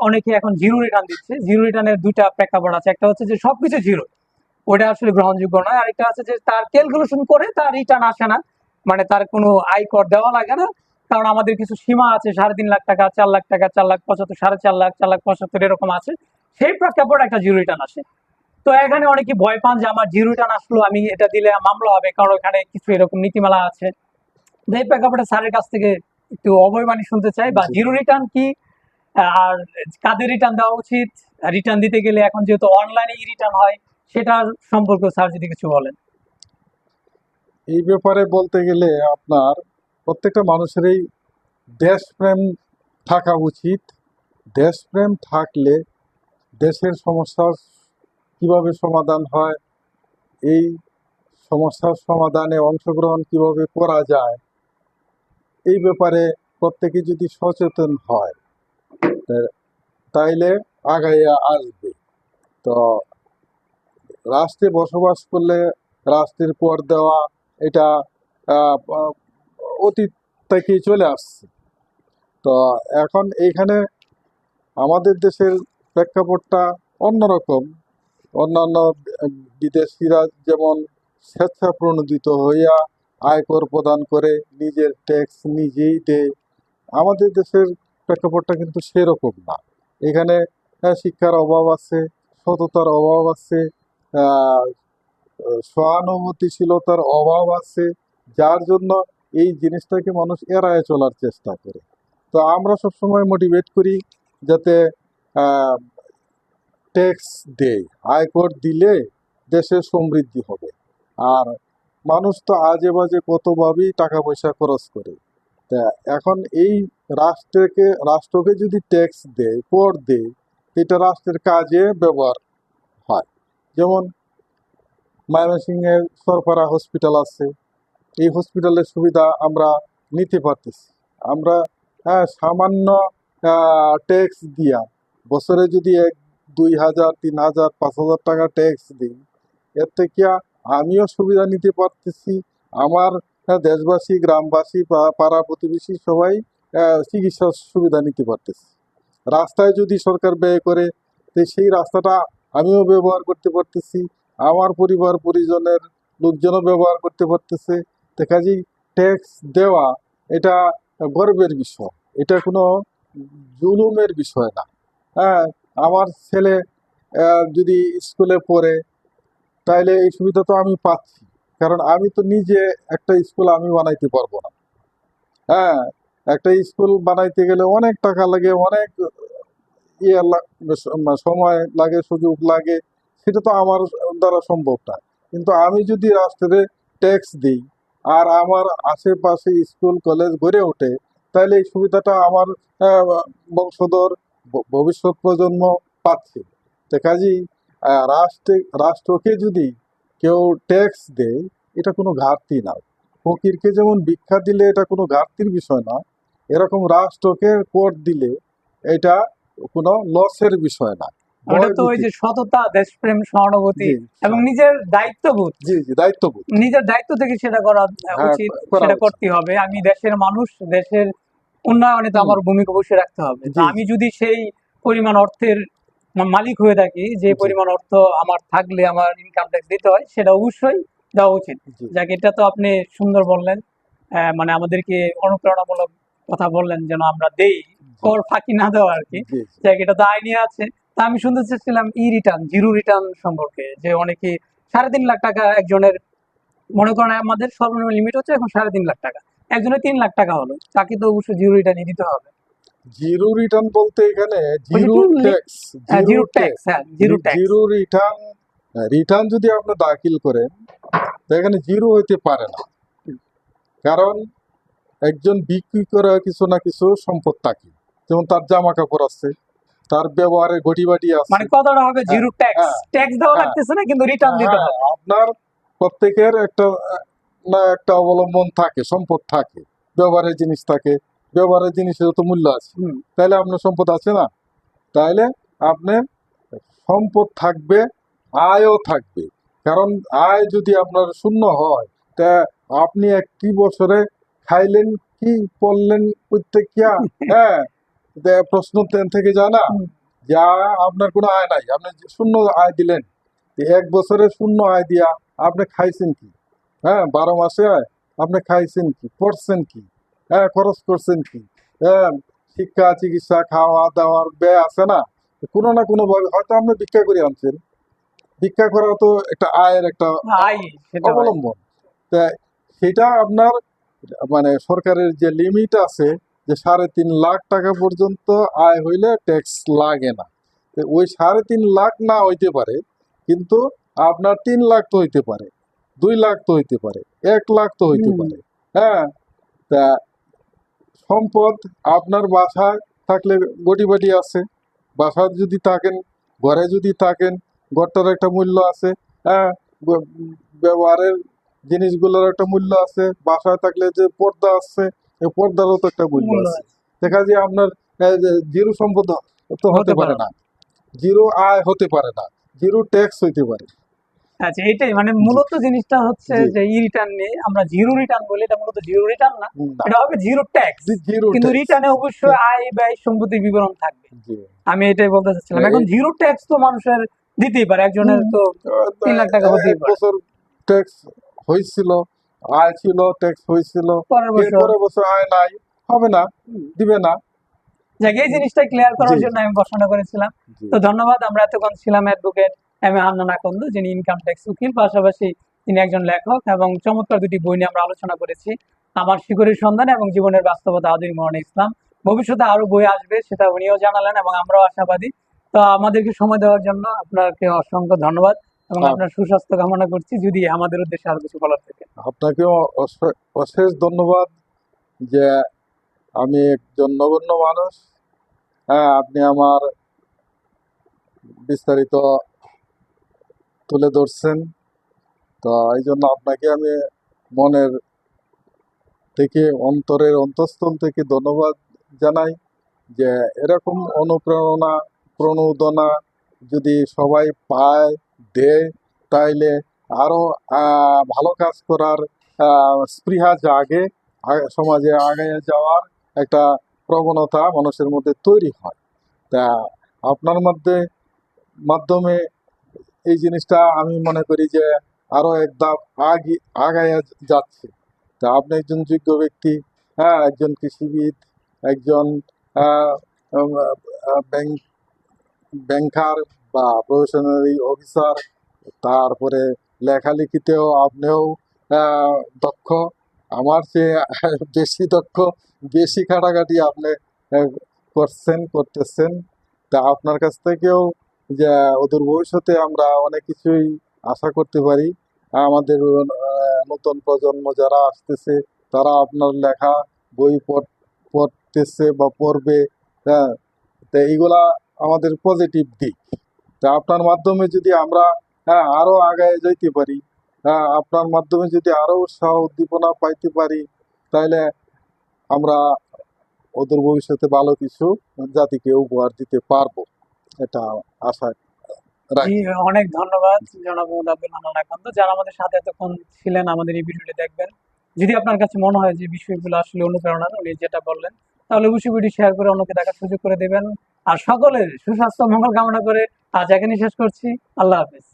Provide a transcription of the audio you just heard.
অনেকে এখন zero return দিচ্ছে। জিরো রিটার্নের দুইটা প্রেক্ষাপট আছে। একটা হচ্ছে যে সবকিছু জিরো। ওটা আসলে গ্রহণযোগ্য নয়। আর একটা আছে যে তার ক্যালকুলেশন করে তার রিটার্ন আসে না। মানে তার কোনো আয় কর দেওয়া লাগে না। কারণ আমাদের কিছু সীমা আছে। সাড়ে তিন লাখ টাকা চার লাখ টাকা চার লাখ পঁচাত্তর সাড়ে চার লাখ চার লাখ পঁচাত্তর এরকম আছে। সেই প্রেক্ষাপট একটা জিরো রিটার্ন আসে। তো এখানে অনেকে ভয় পান যে আমার জিরো রিটার্ন আসলো আমি এটা দিলে মামলা হবে। কারণ ওখানে কিছু এরকম নীতিমালা আছে। এই প্রেক্ষাপটে স্যারের কাছ থেকে একটু অবয়বাণী শুনতে চাই বা জিরো রিটার্ন কি আর কাদের রিটার্ন দেওয়া উচিত? রিটার্ন দিতে গেলে এখন যেহেতু অনলাইনে রিটার্ন হয়, সেটার সম্পর্কে স্যার যদি কিছু বলেন। এই ব্যাপারে বলতে গেলে আপনার প্রত্যেকটা মানুষেরই দেশপ্রেম থাকা উচিত। দেশপ্রেম থাকলে দেশের সমস্যা কীভাবে সমাধান হয়, এই সমস্যার সমাধানে অংশগ্রহণ কীভাবে করা যায়, এই ব্যাপারে প্রত্যেকে যদি সচেতন হয়। তাইলে আগাইয়া আসবে। তো রাষ্ট্রে বসবাস করলে রাষ্ট্রের কর দেওয়া, এটা অতীত থেকেই চলে আসছে। তো এখন এইখানে আমাদের দেশের প্রেক্ষাপটটা অন্যরকম। অন্যান্য বিদেশিরা যেমন স্বেচ্ছা প্রণোদিত হইয়া আয়কর প্রদান করে, নিজের ট্যাক্স নিজেই দেয়। আমাদের দেশের প্রেক্ষাপটটা কিন্তু সেরকম না। এখানে শিক্ষার অভাব আছে, সততার অভাব আছে সহানুভূতিশীলতার অভাব আছে, যার জন্য এই জিনিসটাকে মানুষ এড়ায় চলার চেষ্টা করে। তো আমরা সবসময় মোটিভেট করি যাতে ট্যাক্স দেয়, আয়কর দিলে দেশে সমৃদ্ধি হবে। আর মানুষ তো আজে বাজে কতভাবেই টাকা পয়সা খরচ করে। তা এখন এই রাষ্ট্রকে রাষ্ট্রকে যদি ট্যাক্স দেয়, কর দেয়, এটা রাষ্ট্রের কাজে ব্যবহার হয়। যেমন ময়মনসিংহে সরফরা হসপিটাল আছে, এই হসপিটালের সুবিধা আমরা নিতে পারতেছি। আমরা হ্যাঁ সামান্য ট্যাক্স দিয়া বছরে যদি এক, দুই হাজার, তিন হাজার, পাঁচ হাজার টাকা ট্যাক্স দিই, এর থেকে আমিও সুবিধা নিতে পারতেছি, আমার দেশবাসী, গ্রামবাসী, পা- পাড়া প্রতিবেশী সবাই চিকিৎসার সুবিধা নিতে পারতেছে। রাস্তায় যদি সরকার ব্যয় করে সেই রাস্তাটা আমিও ব্যবহার করতে পারতেছি, আমার পরিবার, পরিজনের লোকজনও ব্যবহার করতে পারতেছে। কাজেই ট্যাক্স দেওয়া, এটা গর্বের বিষয়। এটা কোনো জুলুমের বিষয় না। হ্যাঁ আমার ছেলে যদি স্কুলে পড়ে, তাইলে এই সুবিধা তো আমি পাচ্ছি। কারণ আমি তো নিজে একটা স্কুল আমি বানাইতে পারব না। হ্যাঁ একটা স্কুল বানাইতে গেলে অনেক টাকা লাগে, অনেক ইয়ে সময় লাগে, সুযোগ লাগে, সেটা তো আমার দ্বারা সম্ভব না। কিন্তু আমি যদি রাষ্ট্রে ট্যাক্স দিই আর আমার আশেপাশে স্কুল কলেজ গড়ে ওঠে, তাহলে এই সুবিধাটা আমার বংশধর ভবিষ্যৎ প্রজন্ম পাচ্ছে। তো রাষ্ট্রে, রাষ্ট্রকে যদি কেউ ট্যাক্স দেয় এটা কোনো ঘাটতি না। ফকিরকে যেমন ভিক্ষা দিলে এটা কোনো ঘাটতির বিষয় না এরকম রাষ্ট্রকে কর দিলে এটা কোনো লসের বিষয় না। ওটা তো ওই যে সততা দেশপ্রেম সহানুভূতি এবং নিজের দায়িত্ববোধ। জি জি দায়িত্ববোধ। নিজের দায়িত্ব থেকে সেটা করা হ্যাঁ, উচিত সেটা করতে হবে। আমি দেশের মানুষ দেশের উন্নয়নে তো আমার ভূমিকা অবশ্যই রাখতে হবে। আমি যদি সেই পরিমাণ অর্থের মালিক হয়ে থাকি যে পরিমাণ অর্থ আমার থাকলে আমার ইনকাম ট্যাক্স দিতে হয় সেটা অবশ্যই দেওয়া উচিত। যাক এটা তো আপনি সুন্দর বললেন। মানে আমাদেরকে অনুপ্রেরণামূলক কথা বললেন যেন আমরা দেই কর ফাঁকি না দেওয়া আর কি। যাক এটা তো আইনি আছে। তা আমি শুনতে চাচ্ছিলাম ই রিটার্ন জিরো রিটার্ন সম্পর্কে যে অনেকে সাড়ে তিন লাখ টাকা একজনের মনে করেন আমাদের সর্বনিম্ন লিমিট হচ্ছে এখন সাড়ে তিন লাখ টাকা। একজনের তিন লাখ টাকা হলো তাকে তো অবশ্যই জিরো রিটার্নই দিতে হবে। জিরো রিটার্ন বলতে এখানে জিরো ট্যাক্স হ্যাঁ, জিরো ট্যাক্স। হ্যাঁ zero tax. Zero return return যদি আপনি দাখিল করেন তো এখানে জিরো হইতে পারে না। কারণ একজন বিক্রি করে কিছু না কিছু সম্পদ থাকে। যেমন তার জামা কাপড় আছে তার ব্যবহারের ঘটি বাটি আছে। মানে কথাটা হবে জিরো ট্যাক্স। হ্যাঁ, ট্যাক্স দেওয়া হ্যাঁ। লাগতেছে না কিন্তু রিটার্ন দিতে হ্যাঁ, হবে। আপনার প্রত্যেকের একটা না একটা অবলম্বন থাকে সম্পদ থাকে ব্যবহারের জিনিস থাকে। ব্যবহারের জিনিসের তো মূল্য আছে। তাহলে আপনার সম্পদ আছে না? তাহলে আপনার সম্পদ থাকবে আয়ও থাকবে। কারণ আয় যদি আপনার শূন্য হয় তা আপনি এক একটি বছরে খাইলেন কি পড়লেন প্রত্যেকিয়া হ্যাঁ। প্রশ্ন থেকে যায় না। যা আপনার কোনো আয় নাই। আপনি যে শূন্য আয় দিলেন এক বছরে শূন্য আয় দিয়া আপনি খাইছেন কি? হ্যাঁ বারো মাসে আয়। আপনি খাইছেন কি? পড়ছেন কি? হ্যাঁ খরচ করছেন কি? হ্যাঁ শিক্ষা চিকিৎসা খাওয়া দাওয়ার ব্যয় আছে না? কোনো না কোনো ভাবে হয়তো আপনি ভিক্ষা করে আনছেন। ভিক্ষা করা তো একটা আয়ের একটা অবলম্বন। তা সেটা আপনার মানে সরকারের যে লিমিট আছে যে সাড়ে তিন লাখ টাকা পর্যন্ত আয় হইলে ট্যাক্স লাগে না। ওই সাড়ে তিন লাখ না হইতে পারে কিন্তু আপনার তিন লাখ তো হইতে পারে দুই লাখ তো হইতে পারে এক লাখ তো হইতে পারে। হ্যাঁ তা সম্পদ আপনার বাসায় থাকলে গটি বাটি আছে। বাসায় যদি থাকেন ঘরে যদি থাকেন ঘরটার একটা মূল্য আছে। হ্যাঁ ব্যবহারের জিনিসগুলোর একটা মূল্য আছে। বাসায় থাকলে যে পর্দা আছে এই পর্দারও তো একটা মূল্য আছে। দেখা যায় আপনার জিরো সম্পদ তো হতে পারে না। জিরো আয় হতে পারে না। জিরো ট্যাক্স হইতে পারে। আচ্ছা এটাই মানে মূলত জিনিসটা হচ্ছে যে ই রিটার্ন নিয়ে আমরা জিরো রিটার্ন বলি এটা মূলত জিরো রিটার্ন না। এটা হবে জিরো ট্যাক্স কিন্তু রিটার্নে অবশ্যই আয় ব্যয় সম্পত্তির বিবরণ থাকবে। আমি এটাই বলতে চাচ্ছিলাম। এখন জিরো ট্যাক্স তো মানুষের দিতেই পারে একজনের তো তিন লাখ টাকা হতেই পারে। বছর ট্যাক্স হয়েছিল আয় ছিল ট্যাক্স হয়েছিল পরের বছর। আয় নাই হবে না দিবে না। যাক এই জিনিসটা ক্লিয়ার করার জন্য আমি প্রশ্নটা করেছিলাম। তো ধন্যবাদ আমরা এতক্ষণ ছিলাম অ্যাডভোকেট এম এ আকন্দ যিনি ইনকাম ট্যাক্স উকিল পাশাপাশি তিনি একজন লেখক এবং চমৎকার দুটি বই নিয়ে আমরা আলোচনা করেছি। আমার শিকড়ের সন্ধান এবং জীবনের বাস্তবতা আদির মরণ ইসলাম। ভবিষ্যতে আরও বই আসবে সেটা উনিও জানালেন এবং আমরাও আশাবাদী। তো আমাদেরকে সময় দেওয়ার জন্য আপনাকে অসংখ্য ধন্যবাদ এবং হ্যাঁ। আপনার সুস্বাস্থ্য কামনা করছি যদি আমাদের উদ্দেশ্যে আরও কিছু বলার থাকে। আপনাকেও অশ- অশেষ ধন্যবাদ যে আমি একজন নগণ্য মানুষ। হ্যাঁ আপনি আমার বিস্তারিত তুলে ধরছেন। তো এই জন্য আপনাকে আমি মনের থেকে অন্তরের অন্তঃস্থল থেকে ধন্যবাদ জানাই যে এরকম অনুপ্রেরণা প্রণোদনা যদি সবাই পায় দেয় তাইলে আরও আহ, ভালো কাজ করার স্পৃহা জাগে সমাজে আগে যাওয়ার একটা প্রবণতা মানুষের মধ্যে তৈরি হয়। তা আপনার মধ্যে মাধ্যমে এই জিনিসটা আমি মনে করি যে আরও এক ধাপ আগে, আগায় যাচ্ছে। তা আপনি একজন যোগ্য ব্যক্তি হ্যাঁ একজন কৃষিবিদ, একজন ব্যাংক, ব্যাংকার বা প্রফেশনারি অফিসার তারপরে লেখালেখিতেও আপনিও দক্ষ। আমার চেয়ে বেশি দক্ষ, বেশি খাটাখাটি আপনি করছেন, করতেছেন। তা আপনার কাছ থেকেও যে ওদের ভবিষ্যতে আমরা অনেক কিছুই আশা করতে পারি। আমাদের নতুন প্রজন্ম যারা আসতেছে, তারা আপনার লেখা, বই পড়- পড়তেছে বা পড়বে হ্যাঁ। তো এইগুলা আমাদের পজিটিভ দিক। তা আপনার মাধ্যমে যদি আমরা হ্যাঁ আরও আগায় যাইতে পারি হ্যাঁ আপনার মাধ্যমে যদি আরও উৎসাহ উদ্দীপনা পাইতে পারি তাহলে আমরা ওদের ভবিষ্যতে ভালো কিছু জাতিকে উপহার দিতে পারব। এটা আশা অনেক ধন্যবাদ জনাব আব্দুল মান্নান আকান্ত যারা আমাদের সাথে এতক্ষণ ছিলেন আমাদের এই ভিডিওটি দেখবেন। যদি আপনার কাছে মনে হয় যে বিষয়গুলো আসলে অনুপ্রেরণা, উনি যেটা বললেন, তাহলে অবশ্যই ভিডিও শেয়ার করে অন্যকে দেখার সুযোগ করে দেবেন। আর সকলের সুস্বাস্থ্য, মঙ্গল কামনা করে আজ এখানে শেষ করছি। আল্লাহ হাফেজ।